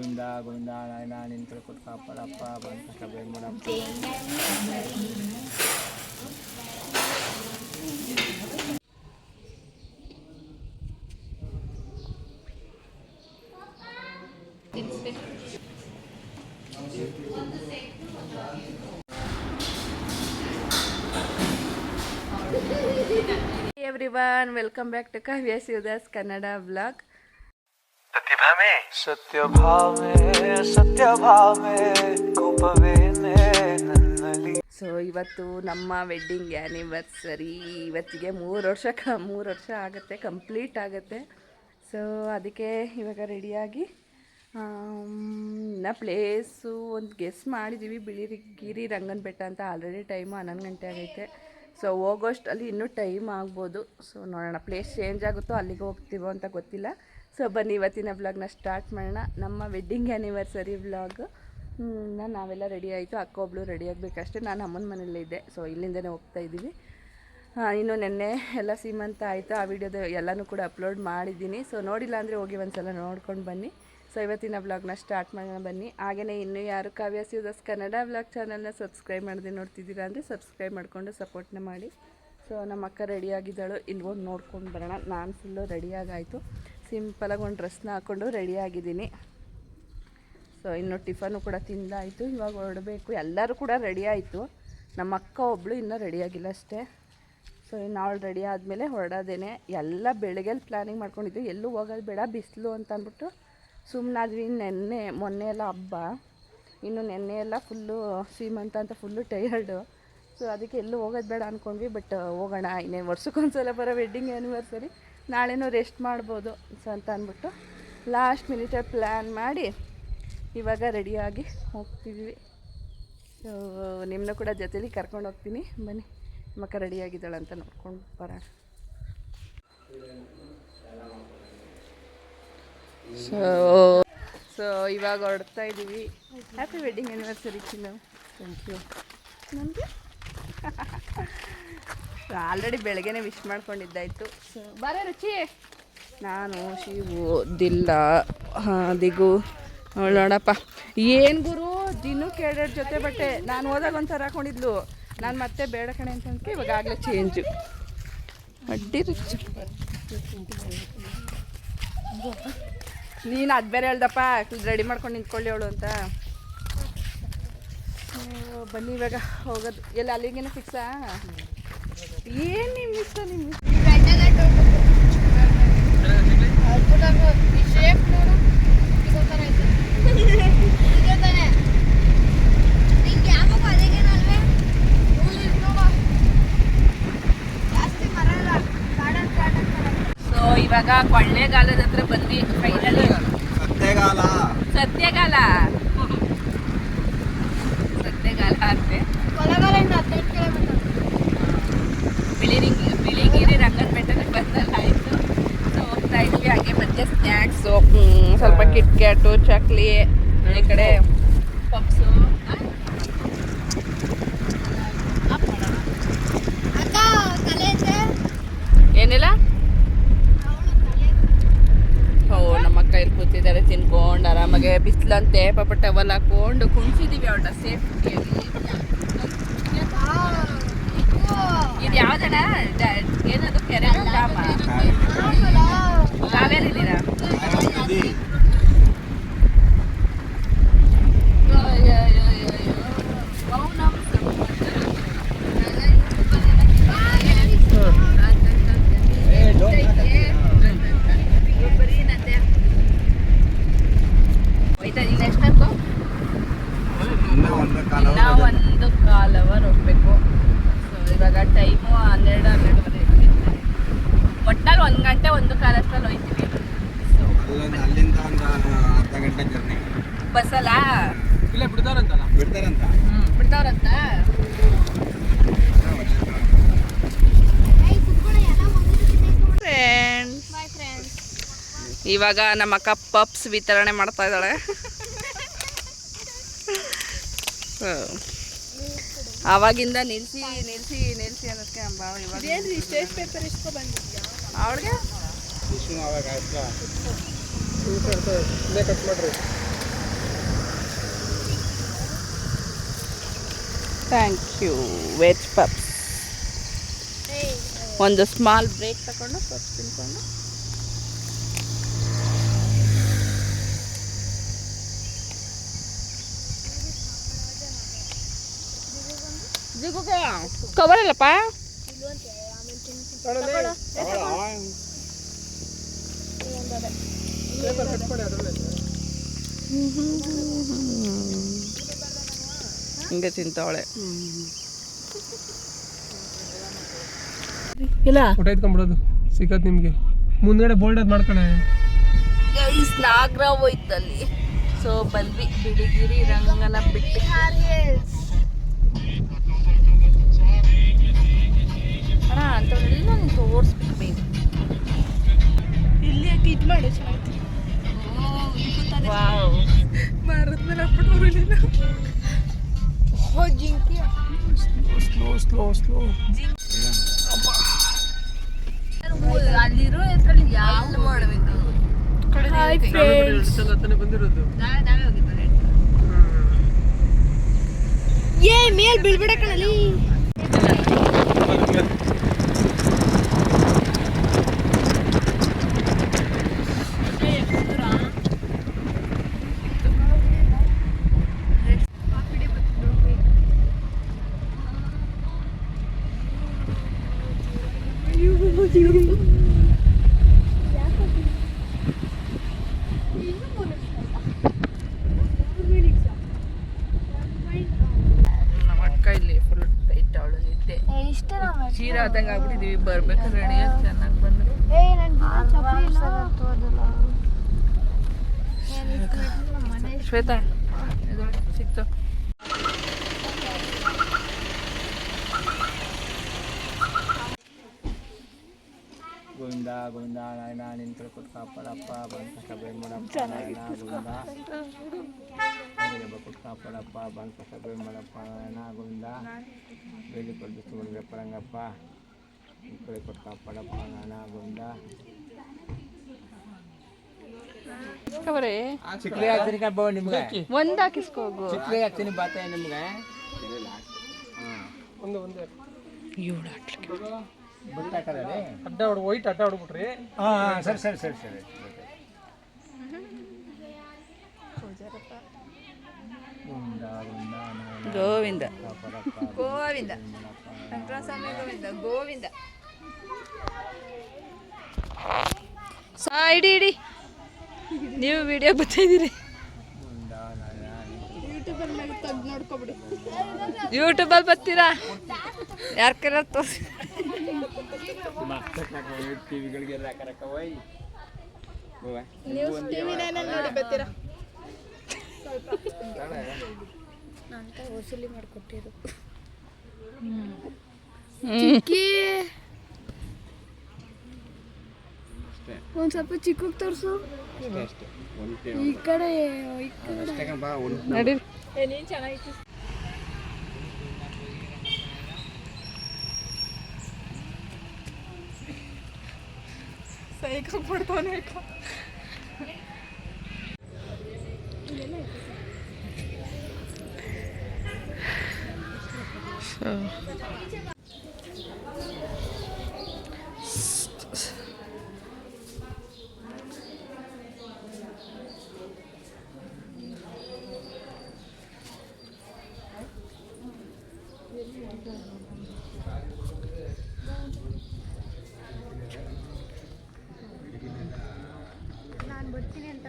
ಗೋವಿಂದ ಗೋವಿಂದ ನಾಯನ ನಿನ್ ಕಡೆ ಕೊಟ್ಟು ಕಾಪಾಡಪ್ಪ, ಬಂದ ಕಷ್ಟ ಬೇಡ ಮಾಡಪ್ಪ. Everyone welcome back to Kavya Shivadas Kannada blog ಸತ್ಯ ಭಾವೆ ಸತ್ಯ ಭಾವೆ ಕೋಪವೇನೆ ನನ್ನಲ್ಲಿ. ಸೊ ಇವತ್ತು ನಮ್ಮ ವೆಡ್ಡಿಂಗ್ ಆ್ಯನಿವರ್ಸರಿ ಇವತ್ತಿಗೆ ಮೂರು ವರ್ಷ ಕ ಮೂರು ವರ್ಷ ಆಗುತ್ತೆ ಕಂಪ್ಲೀಟ್ ಆಗುತ್ತೆ. ಸೊ ಅದಕ್ಕೆ ಇವಾಗ ರೆಡಿಯಾಗಿ ನಾ ಪ್ಲೇಸು ಒಂದು ಗೆಸ್ ಮಾಡಿದ್ದೀವಿ ಬಿಳಿರಿ ಬಿಳಿಗಿರಿ ರಂಗನ ಬೆಟ್ಟ ಅಂತ ಆಲ್ರೆಡಿ ಟೈಮು ಹನ್ನೊಂದು ಗಂಟೆ ಆಗೈತೆ. ಸೊ ಹೋಗೋಷ್ಟಲ್ಲಿ ಇನ್ನೂ ಟೈಮ್ ಆಗ್ಬೋದು. ಸೊ ನೋಡೋಣ ಪ್ಲೇಸ್ ಚೇಂಜ್ ಆಗುತ್ತೋ ಅಲ್ಲಿಗೆ ಹೋಗ್ತೀವೋ ಅಂತ ಗೊತ್ತಿಲ್ಲ. ಸೊ ಬನ್ನಿ, ಇವತ್ತಿನ ಬ್ಲಾಗ್ನ ಸ್ಟಾರ್ಟ್ ಮಾಡೋಣ. ನಮ್ಮ ವೆಡ್ಡಿಂಗ್ ಆ್ಯನಿವರ್ಸರಿ ನಾನು ನಾವೆಲ್ಲ ರೆಡಿ ಆಯಿತು. ಅಕ್ಕ ಒಬ್ಳು ರೆಡಿ ಆಗಬೇಕಷ್ಟೇ. ನಾನು ಅಮ್ಮನ ಮನೇಲೇ ಇದ್ದೆ. ಸೊ ಇಲ್ಲಿಂದನೇ ಹೋಗ್ತಾ ಇದ್ದೀವಿ. ಇನ್ನು ನೆನ್ನೆ ಎಲ್ಲ ಸೀಮಂತ ಆಯಿತು. ಆ ವಿಡಿಯೋದ ಎಲ್ಲನೂ ಕೂಡ ಅಪ್ಲೋಡ್ ಮಾಡಿದ್ದೀನಿ. ಸೊ ನೋಡಿಲ್ಲ ಅಂದರೆ ಹೋಗಿ ಒಂದ್ಸಲ ನೋಡ್ಕೊಂಡು ಬನ್ನಿ. ಸೊ ಇವತ್ತಿನ ಬ್ಲಾಗ್ನ ಸ್ಟಾರ್ಟ್ ಮಾಡೋಣ ಬನ್ನಿ. ಹಾಗೆಯೇ ಇನ್ನೂ ಯಾರು ಕಾವ್ಯ ಶಿವದಾಸ್ ಕನ್ನಡ ಬ್ಲಾಗ್ ಚಾನಲ್ನ ಸಬ್ಸ್ಕ್ರೈಬ್ ಮಾಡಿದೆ ನೋಡ್ತಿದ್ದೀರಾ ಅಂದರೆ ಸಬ್ಸ್ಕ್ರೈಬ್ ಮಾಡಿಕೊಂಡು ಸಪೋರ್ಟ್ನ ಮಾಡಿ. ಸೊ ನಮ್ಮ ಅಕ್ಕ ರೆಡಿಯಾಗಿದ್ದಾಳು ಹೋಗಿ ನೋಡ್ಕೊಂಡು ಬರೋಣ. ನಾನು ಫುಲ್ಲು ರೆಡಿಯಾಗಾಯಿತು ಸಿಂಪಲಾಗಿ ಒಂದು ಡ್ರೆಸ್ನ ಹಾಕ್ಕೊಂಡು ರೆಡಿಯಾಗಿದ್ದೀನಿ ಸೊ ಇನ್ನು ಟಿಫನು ಕೂಡ ತಿಂದಾಯಿತು. ಇವಾಗ ಹೊರಡಬೇಕು. ಎಲ್ಲರೂ ಕೂಡ ರೆಡಿ ಆಯಿತು. ನಮ್ಮ ಅಕ್ಕ ಒಬ್ಬಳು ಇನ್ನೂ ರೆಡಿಯಾಗಿಲ್ಲ ಅಷ್ಟೇ. ಸೊ ಇನ್ನು ಅವಳು ರೆಡಿ ಆದಮೇಲೆ ಹೊರಡೋದೇನೆ. ಎಲ್ಲ ಬೆಳಗ್ಗೆಲ್ಲಿ ಪ್ಲ್ಯಾನಿಂಗ್ ಮಾಡ್ಕೊಂಡಿದ್ವಿ ಎಲ್ಲೂ ಹೋಗೋದು ಬೇಡ, ಬಿಸಿಲು ಅಂತ ಅಂದ್ಬಿಟ್ಟು ಸುಮ್ಮನಾದ್ವಿ ನೆನ್ನೆ, ಮೊನ್ನೆ ಎಲ್ಲ ಹಬ್ಬ. ಇನ್ನು ನೆನ್ನೆ ಎಲ್ಲ ಫುಲ್ಲು ಸೀಮಂತ ಅಂತ ಫುಲ್ಲು ಟೈರ್ಡು ಸೊ ಅದಕ್ಕೆ ಎಲ್ಲೂ ಹೋಗೋದು ಬೇಡ ಅಂದ್ಕೊಂಡ್ವಿ ಬಟ್ ಹೋಗೋಣ. ಇನ್ನೇನು ವರ್ಷಕ್ಕೊಂದ್ಸಲ ಬರೋ ವೆಡ್ಡಿಂಗ್ ಆ್ಯನಿವರ್ಸರಿ ನಾಳೆನೂ ರೆಸ್ಟ್ ಮಾಡ್ಬೋದು ಸೊ ಅಂತ ಅಂದ್ಬಿಟ್ಟು ಲಾಸ್ಟ್ ಮಿನಿಟಲ್ಲಿ ಪ್ಲ್ಯಾನ್ ಮಾಡಿ ಇವಾಗ ರೆಡಿಯಾಗಿ ಹೋಗ್ತಿದ್ವಿ ಸೊ ನಿಮ್ಮನ್ನ ಕೂಡ ಜೊತೇಲಿ ಕರ್ಕೊಂಡು ಹೋಗ್ತೀನಿ. ಬನ್ನಿ ಮಕ್ಕ ರೆಡಿಯಾಗಿದ್ದಾಳೆ ಅಂತ ನೋಡ್ಕೊಂಡು ಬರೋಣ. ಸೊ ಸೊ ಇವಾಗ ಹೊರಡ್ತಾ ಇದ್ದೀವಿ ಹ್ಯಾಪಿ ವೆಡ್ಡಿಂಗ್ ಆ್ಯನಿವರ್ಸರಿ ಚಿನ್ನ. ಥ್ಯಾಂಕ್ ಯು ನನಗೆ ಆಲ್ರೆಡಿ ಬೆಳಗ್ಗೆನೆ ವಿಶ್ ಮಾಡ್ಕೊಂಡಿದ್ದಾಯ್ತು. ಸೊ ರುಚಿ. ನಾನು ಶಿವು ದಿಲ್ಲ ಹಾಂ ದಿಗು ನೋಡೋಣಪ್ಪ ನೋಡಪ್ಪ. ಏನು ಗುರು? ದಿನಕ್ಕೆ ಎರಡೆರಡು ಜೊತೆ ಬಟ್ಟೆ. ನಾನು ಹೋದಾಗ ಒಂಥರ ಹಾಕೊಂಡಿದ್ಲು. ನಾನು ಮತ್ತೆ ಬೇಡ ಕಣೆ ಅಂತ ಅಂದ್ಕೆ ಇವಾಗ ಆಗಲೇ ಚೇಂಜು ಅಡ್ಡಿ ರುಚಿ. ನೀನು ಅದು ಬೇರೆ ಹೇಳ್ದಪ್ಪ. ರೆಡಿ ಮಾಡ್ಕೊಂಡು ನಿಂತ್ಕೊಳ್ಳಿ ಅವಳು ಅಂತ. ಬನ್ನಿ ಇವಾಗ ಹೋಗೋದು. ಎಲ್ಲ ಅಲ್ಲಿಗೇನೆ ಫಿಕ್ಸಾ ಏನು ನಿಮ್ಮ ಇಷ್ಟ ನಿಮ್ಮ ಸೊ ಇವಾಗ ಕೊಳ್ಳೇಗಾಲದ ಹತ್ರ ಬಂದ್ವಿ ಸತ್ಯಗಾಲ. ಸತ್ಯಗಾಲ ಅಂತೆ ಬಿಳಿರಿಂಗಿ ಬಿಳಿಗಿರಿ ರಂಗನ ಬೆಟ್ಟಕ್ಕೆ ಬಂದಲ್ಲ ಆಯಿತು ಸೊ ಹೋಗ್ತಾ ಇದ್ವಿ ಹಾಗೆ ಮತ್ತೆ ಸ್ನ್ಯಾಕ್ಸು ಸ್ವಲ್ಪ ಕಿಟ್ ಕ್ಯಾಟು ಚಕ್ಲಿ ಈ ಕಡೆ ಪಪ್ಸು ಏನಿಲ್ಲ? ಓ ನಮ್ಮ ಅಕ್ಕ ಇಲ್ಲಿ ಕೂತಿದ್ದಾರೆ ತಿನ್ಕೊಂಡು ಆರಾಮಾಗೆ. ಬಿಸಿಲಂತೆ ಪಾಪ ಟವಲ್ ಹಾಕೊಂಡು ಕುಣಿಸಿದೀವಿ ಅವಳ ಸೇಫ್ಟಿ ಇದು ಯಾವ್ದಣ ಏನದು ಕೆರೆ ಕಾವೇರಿ ನೀರಾ ಹೋಯ್ತಾ ಈಗ ಎಷ್ಟೊತ್ತು ಇನ್ನೂ ಒಂದು ಕಾಲ ಇನ್ನ ಒಂದು ಕಾಲ್ ಅವರ್ ಹೋಗ್ಬೇಕು ಸೊ ಇವಾಗ ಟೈಮು ಹನ್ನೆರಡು ಹನ್ನೆರಡುವರೆ ಒಟ್ಟಲ್ಲಿ ಒಂದು ಗಂಟೆ ಒಂದು ಕಾಲ ಅಷ್ಟರಲ್ಲಿ ಹೋಯ್ತೀವಿ ಸೊ ಅಲ್ಲೊಂದು ಅಲ್ಲಿಂದ ಒಂದು ಅರ್ಧ ಗಂಟೆ ಜರ್ನಿ ಬಸ್ಸಲ್ಲ ಇಲ್ಲೇ ಬಿಡ್ತಾರಂತಲ್ಲ. ಬಿಡ್ತಾರಂತ. ಬಿಡ್ತಾವ್ರಂತ ಫ್ರೆಂಡ್ಸ್ ಇವಾಗ ನಮ್ಮ ಅಕ್ಕ ಪಪ್ಸ್ ವಿತರಣೆ ಮಾಡ್ತಾ ಇದ್ದಾಳೆ. ಅವಾಗಿಂದ ಆವಾಗಿಂದ ನಿಲ್ಸಿ ನಿಲ್ಸಿ ನಿಲ್ಸಿ ಅನ್ನೋದಕ್ಕೆ ಭಾವ ಇವಾಗ ಅವಳಿಗೆ? ವಿಷ್ಣು ಅವಾಗ ಆಯ್ತಾ? ಥ್ಯಾಂಕ್ ಯು ವೆಜ್ ಪಪ್ಸ್ ಒಂದು ಸ್ಮಾಲ್ ಬ್ರೇಕ್ ತಗೊಂಡು ಪಪ್ಸ್ ತಿನ್ಕೊಂಡು. ಕವರ್ ಇಲ್ಲಪ್ಪ? ಹಿಂಗೆ ತಿಂತಾವಳೆ. ಇಲ್ಲ? ಊಟ ಇಟ್ಕೊಂಡ್ಬಿಡೋದು ಸಿಕ್ಕತ್ ನಿಮಗೆ. ಮುಂದ್ಗಡೆ ಬೋಲ್ಡ್ ಅದು ಮಾಡ್ಕೊಳ್ಳೆ ಗೈಸ್ ನಾಗರ ಹೋಯ್ತಲ್ಲಿ ಸೊ ಬಂದ್ವಿ. ಬಿಳಿಗಿರಿ ರಂಗನ ಬಿಟ್ಟು. ಅಣ್ಣ ಅಂಥವ್ರೆಲ್ಲ ನೀನು ತೋರಿಸ್ಬೇಕು ಇಲ್ಲಿ ಇದು ಮಾಡಿ ವಾವ್. ಸ್ಲೋ ಸ್ಲೋ ಸ್ಲೋ ಅಲ್ಲಿರೋ ಎತ್ತಲ್ಲಿ Slow, slow, ತಾನೇ ಬಂದಿರೋದು ಏ ಮೇಲ್ ಬೀಳ್ಬಿಡ ಆದಂಗೆ ಆಗ್ಬಿಟ್ಟಿದೀವಿ ಬರ್ಬೇಕಾದ್ರೆ ರೆಡಿ ಚೆನ್ನಾಗಿ ಬಂದ್ರು. ಶ್ವೇತಾ ಇದು ಸಿಕ್ತು ಗೋವಿಂದ ಗೋವಿಂದ ನಾಯನ ನಿನ್ ತಿಳ್ಕೊಟ್ಟು ಕಾಪಾಡಪ್ಪ ಸಭೆ ಮಾಡಪ್ಪ? ನಾಯನ ಗೋವಿಂದ ಕೊಟ್ಟು ಕಾಪಾಡಪ್ಪ ಬಂತ ಸಭೆ ಮಾಡಪ್ಪ? ನಾಯನ ಗೋವಿಂದ ಬೇಲಿ ಕೊಟ್ಟು ಪರಂಗಪ್ಪ. ಗೋವಿಂದ ಚಿಕ್ಕಲಿ ಹಾಕ್ತೀನಿ ಕಬ್ಬ ನಿಮ್ಗೆ. ಒಂದು ಹಾಕಿಸ್ಕೋಗು. ಚಿಕ್ಕಲಿ ಹಾಕ್ತೀನಿ ಬಾತ ನಿಮ್ಗೆ. ಒಂದು ಒಂದು. ಏಳು ಅಡ್ಡ ಹೊಡ್ ವೈಟ್ ಅಡ್ಡ ಹೊಡ್ಬಿಟ್ರಿ. ಹಾಂ ಸರಿ ಸರಿ ಸರಿ ಸರಿ. ಗೋವಿಂದ ಗೋವಿಂದ ಗೋವಿಂದ. ಗೋವಿಂದ. ವೆಂಕಟಸ್ವಾಮಿ ಗೋವಿಂದ ಗೋವಿಂದ. ಹಾ ಇಡಿ. ಇಡಿ ನೀವು ವಿಡಿಯೋ ಬರ್ತಾಯಿದ್ದೀರಿ ಯೂಟ್ಯೂಬಲ್ಲಿ ಬರ್ತೀರಾ? ಯಾರ ಕರ ತೋರಿಸಿ ನೋಡಿ ಕರಕ ಹೋಯ್ ವಸೂಲಿ ಮಾಡ್ಕೊಟ್ಟಿರು ಒಂದ್ ಸ್ವಲ್ಪ ಚಿಕ್ಕಗ್ ತೋರ್ಸು ಈ ಕಡೆ ಈ ಕಡೆ ನಡಿ ನಾನು ಬರ್ತೀನಿ ಅಂತ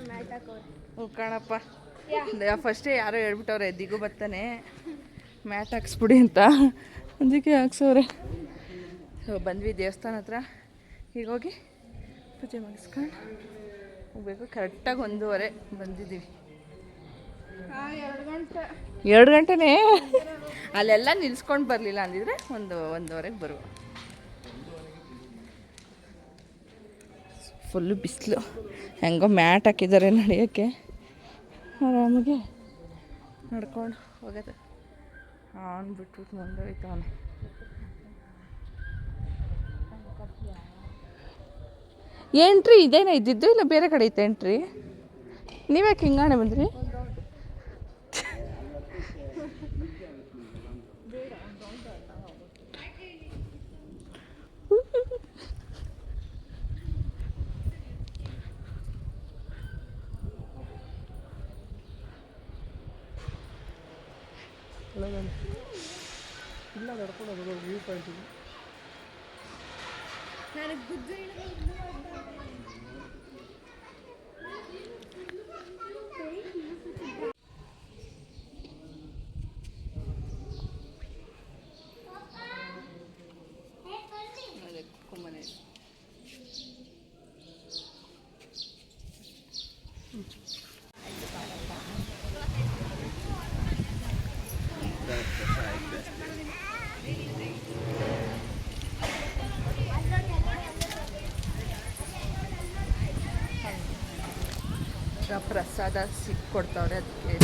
ಮ್ಯಾಚ್ ಹಾಕೋರು ಹ್ಞೂ ಕಣಪ್ಪ ಫಸ್ಟೇ ಯಾರೋ ಹೇಳ್ಬಿಟ್ಟವ್ರೆ ದಿಗು ಬರ್ತಾನೆ ಮ್ಯಾಟ್ ಹಾಕ್ಸ್ಬಿಡಿ ಅಂತ. ಅದಕ್ಕೆ ಹಾಕ್ಸೋರೆ ಸೊ ಬಂದ್ವಿ ದೇವಸ್ಥಾನ ಹತ್ರ. ಈಗ ಹೋಗಿ ಪೂಜೆ ಮುಗಿಸ್ಕೊಂಡು ಹೋಗ್ಬೇಕು. ಕರೆಕ್ಟಾಗಿ ಒಂದೂವರೆ ಬಂದಿದ್ದೀವಿ. ಎರಡು ಗಂಟೆನೇ? ಅಲ್ಲೆಲ್ಲ ನಿಲ್ಸ್ಕೊಂಡು ಬರಲಿಲ್ಲ ಅಂದಿದ್ರೆ ಒಂದು ಒಂದೂವರೆಗೆ ಬರುವ. ಫುಲ್ಲು ಬಿಸಿಲು. ಹೆಂಗೋ ಮ್ಯಾಟ್ ಹಾಕಿದ್ದಾರೆ ನಡೆಯೋಕ್ಕೆ. ಆರಾಮಾಗಿ ನಡ್ಕೊಂಡು ಹೋಗೋದು. ಅವನು ಬಿಟ್ಬಿಟ್ಟು ಮುಂದೆ ಹೋಯ್ತವನು ಎಂಟ್ರಿ ಇದೇನೇ ಇದ್ದಿದ್ದು, ಇಲ್ಲ ಬೇರೆ ಕಡೆ ಐತೆ ಎಂಟ್ರಿ ನೀವ್ಯಾಕೆ ಹಿಂಗಾಣೆ ಬಂದ್ರಿ? ಇಲ್ಲ ನಡ್ಕೊಂಡು ಹೋಗೋದು ವ್ಯೂ ಪಾಯಿಂಟಿಗೆ ನನಗೆ ಬುದ್ಧಿ ಪ್ರಸಾದ ಸಿಕ್ಕೊಡ್ತಾವ್ರೆ ಅದಕ್ಕೆ.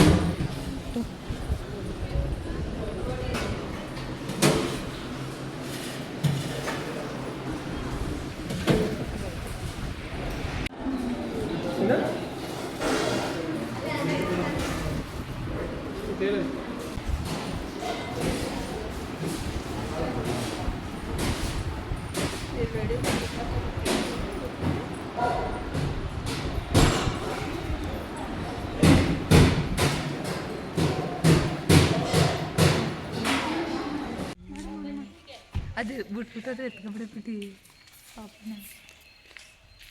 ಅದು ಬಿಟ್ಬಿಟ್ಟದ್ರೆ ಪಾಪ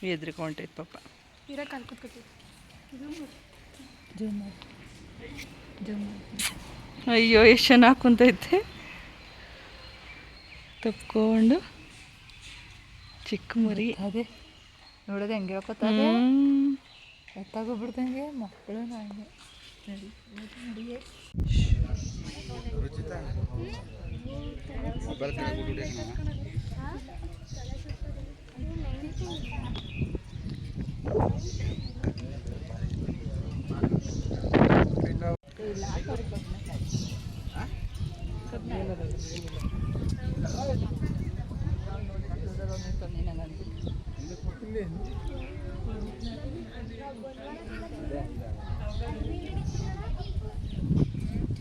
ಎದ್ರಿಕೊಂಟೈತೆ ಪಾಪ. ಇರೋ ಕಾಲ್ ಕೂತ್ಕೊತೀವಿ ಅಯ್ಯೋ ಎಷ್ಟು ಚೆನ್ನಾಗಿ ಕುಂತೈತೆ. ತಪ್ಕೊಂಡು ಚಿಕ್ಕ ಮರಿ. ಅದೇ ನೋಡೋದು ಹೆಂಗೆ ಹೇಳ್ಕೊತ ಹ್ಮ್. ಎತ್ತಾಗೋಗ್ಬಿಡ್ದಂಗೆ ಮಕ್ಕಳು ಹಂಗೆ ನಡಿ ನಡಿಯೇ.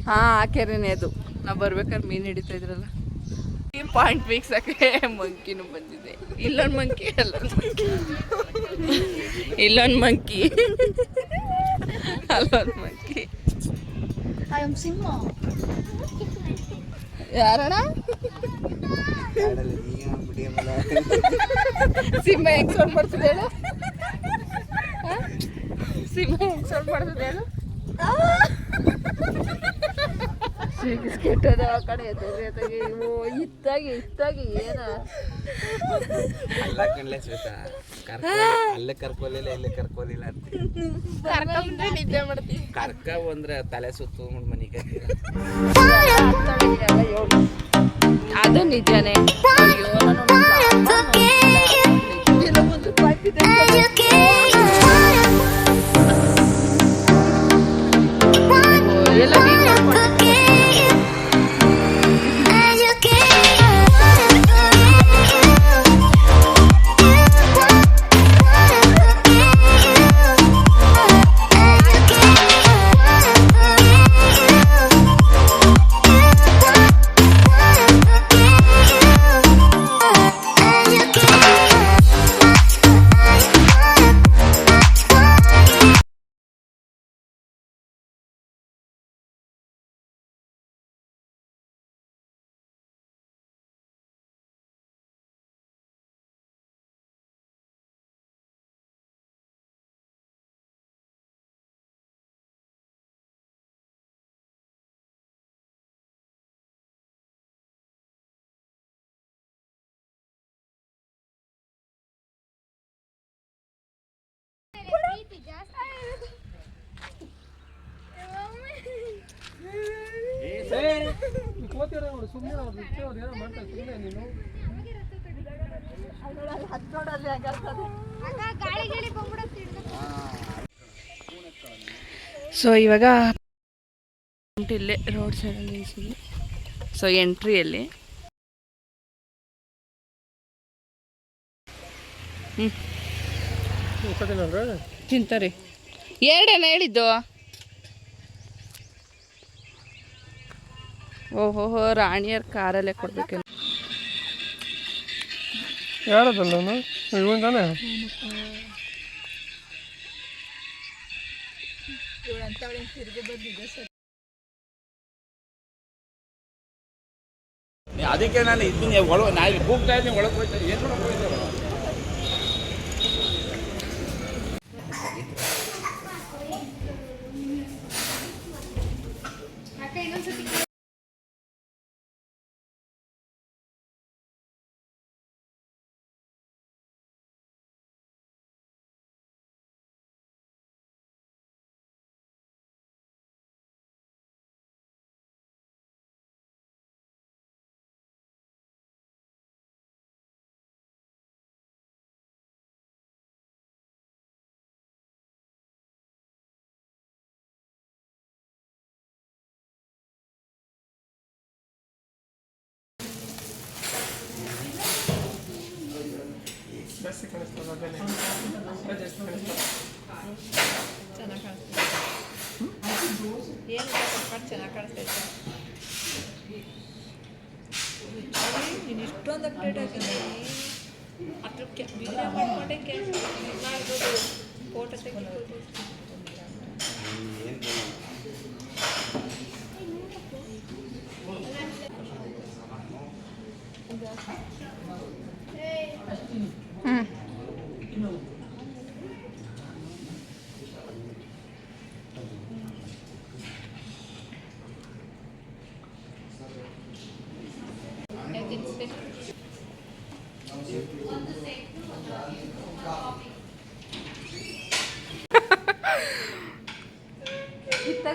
ಹಾ ಆ ಕೆರೆನೇ ಅದು. ನಾವು ಬರ್ಬೇಕಾದ್ರೆ ಮೀನು ಹಿಡಿತಾ ಇದ್ರಲ್ಲ. ಪಾಯಿಂಟ್ ವೀಕ್ಸಕ್ಕೆ ಮಂಕಿನೂ ಬಂದಿದೆ. ಇಲ್ಲೊಂದು ಮಂಕಿ ಅಲ್ಲೊಂದು ಮಂಕಿ ಇಲ್ಲೊಂದು ಮಂಕಿ ಅಲ್ಲೊಂದು ಮಂಕಿ ಸಿಂಹ ಯಾರಣ್ಣ? ಸಿಂಹ ಹೆಂಗ್ ಸೌಂಡ್ ಮಾಡ್ತದೆ ಹೇಳು? ಸಿಂಹ ಹೆಂಗ್ ಸೌಂಡ್ ಮಾಡ್ತದೆ ಹೇಳು? ಕೆಟ್ಟದ ಆ ಕಡೆ ಎತ್ತಗೆ ಎತ್ತಗೆ ಓ ಇತ್ತಾಗಿ ಇತ್ತಾಗಿ ಏನ? ಅಲ್ಲ ಕಣ್ಲೆ ಶ್ವೇತಾ. ಕರ್ಕೊ ಅಲ್ಲೇ ಕರ್ಕೊಲಿಲ್ಲ ಇಲ್ಲೇ ಕರ್ಕೊಲಿಲ್ಲ ಅಂತ. ಕರ್ಕೊಂಡ್ರೆ ನಿದ್ದೆ ಮಾಡ್ತೀವಿ. ಕರ್ಕ ಬಂದ್ರೆ ತಲೆ ಸುತ್ತು ಮನೆಗೆ. ಅದು ನಿಜನೇ. ಅಯ್ಯೋ ಒಂದು ಎಲ್ಲ ಕೋತಿಯವ್ರೆ ನೋಡು ಸುಮ್ಮನೆ ಅವ್ರು ನಿತ್ಯ ಅವ್ರು ಏನೋ ಮಾಡ್ತಾರೆ ಸುಮ್ಮನೆ ನೀನು. ಗಾಳಿ ಗಾಳಿ ಬಂದ್ಬಿಡುತ್ತೆ ಸೊ ಇವಾಗ ಇಲ್ಲೇ ರೋಡ್ ಸೈಡಲ್ಲಿ ನಿಲ್ಸಿದ್ವಿ. ಸೊ ಎಂಟ್ರಿಯಲ್ಲಿ ಹ್ಞೂ ತಿಂತಾರೆ. ಎರಡೇನ ಹೇಳಿದ್ದು? ಓಹೋ ರಾಣಿಯರ್ ಕಾರಲ್ಲೇ ಕೊಡ್ಬೇಕೇನು ಯಾರದಲ್ಲ ಇವನ್ ತಾನೆ? ಅದಕ್ಕೆ ನಾನು ಇದನ್ನ ಒಳ ನಾ ಇಲ್ಲಿ ಕೂಗ್ತಾ ಇದ್ದೀನಿ ಒಳಗೆ ಹೋಗ್ತಾ ಏನು ಮಾಡಕ್ಕೆ ಹೋಗ್ತಾರೆ ಜಾಸ್ತಿ ಕಾಣಿಸ್ತಲ್ಲ ಅದನ್ನೇ ಜಾಸ್ತಿ ಚೆನ್ನಾಗಿ ಕಾಣಿಸ್ತೈತೆ ಏನು ಕಟ್ ಚೆನ್ನಾಗಿ ಕಾಣಿಸ್ತೈತೆ ನೀನು ಇಷ್ಟೊಂದು ಅಪ್ಡೇಟ್ ಆಗಿದ್ದೀನಿ ಅದ್ರ ಕೆ ವಿಡಿಯೋ ಕೆಲಸ ಮಾಡ್ಬೋದು ಫೋಟೋ ತೆಗಿಬೋದು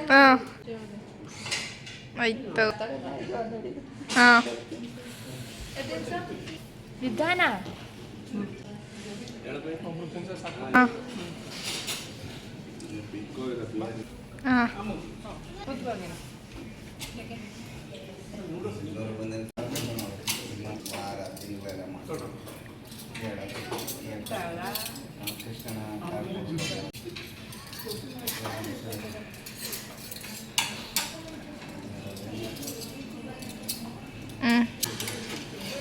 ಹಾಂ ಆಯ್ತು ಹಾಂ ನಿಧಾನ ಒಬ್ರು ತಿನ್ಸ ಸಾಕು ಹಾಂ ಹಾಂ ಹ್ಞೂ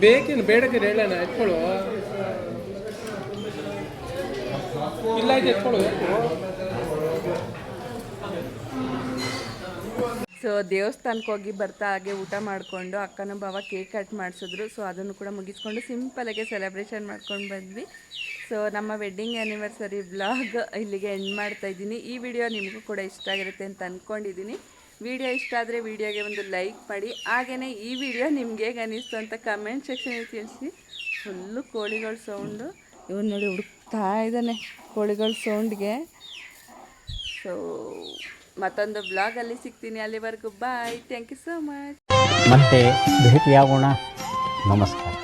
ಬೇಕೇನು ಬೇಡಕ್ಕೆ ಹೇಳೋಣ ಎತ್ಕೊಳ್ಳು ಇಲ್ಲ ಇದು ಎತ್ಕೊಳ್ಳು ಸೊ ದೇವಸ್ಥಾನಕ್ಕೆ ಹೋಗಿ ಬರ್ತಾ ಹಾಗೆ ಊಟ ಮಾಡಿಕೊಂಡು ಅಕ್ಕನ ಭಾವ ಕೇಕ್ ಕಟ್ ಮಾಡಿಸಿದ್ರು. ಸೊ ಅದನ್ನು ಕೂಡ ಮುಗಿಸ್ಕೊಂಡು ಸಿಂಪಲಾಗೆ ಸೆಲೆಬ್ರೇಷನ್ ಮಾಡ್ಕೊಂಡು ಬಂದ್ವಿ. ಸೊ ನಮ್ಮ ವೆಡ್ಡಿಂಗ್ ಆ್ಯನಿವರ್ಸರಿ ಬ್ಲಾಗ್ ಇಲ್ಲಿಗೆ ಎಂಡ್ ಮಾಡ್ತಾ ಇದ್ದೀನಿ. ಈ ವಿಡಿಯೋ ನಿಮಗೂ ಕೂಡ ಇಷ್ಟ ಆಗಿರುತ್ತೆ ಅಂತ ಅಂದ್ಕೊಂಡಿದ್ದೀನಿ ವಿಡಿಯೋ ಇಷ್ಟ ಆದರೆ ವಿಡಿಯೋಗೆ ಒಂದು ಲೈಕ್ ಮಾಡಿ. ಹಾಗೆಯೇ ಈ ವಿಡಿಯೋ ನಿಮ್ಗೆ ಹೇಗೆ ಅನ್ನಿಸ್ತು ಅಂತ ಕಮೆಂಟ್ ಸೆಕ್ಷನಲ್ಲಿ ತಿಳಿಸಿ. ಫುಲ್ಲು ಕೋಳಿಗಳ ಸೌಂಡು ಇವನ್ನ ನೋಡಿ ಹುಡುಕ್ತಾ ಇದ್ದಾನೆ ಕೋಳಿಗಳ ಸೌಂಡ್ಗೆ. ಸೊ ಮತ್ತೊಂದು ಬ್ಲಾಗಲ್ಲಿ ಸಿಗ್ತೀನಿ ಅಲ್ಲಿವರೆಗೂ. Bye thank you so much ಮತ್ತೆ ಭೇಟಿಯಾಗೋಣ. ನಮಸ್ಕಾರ.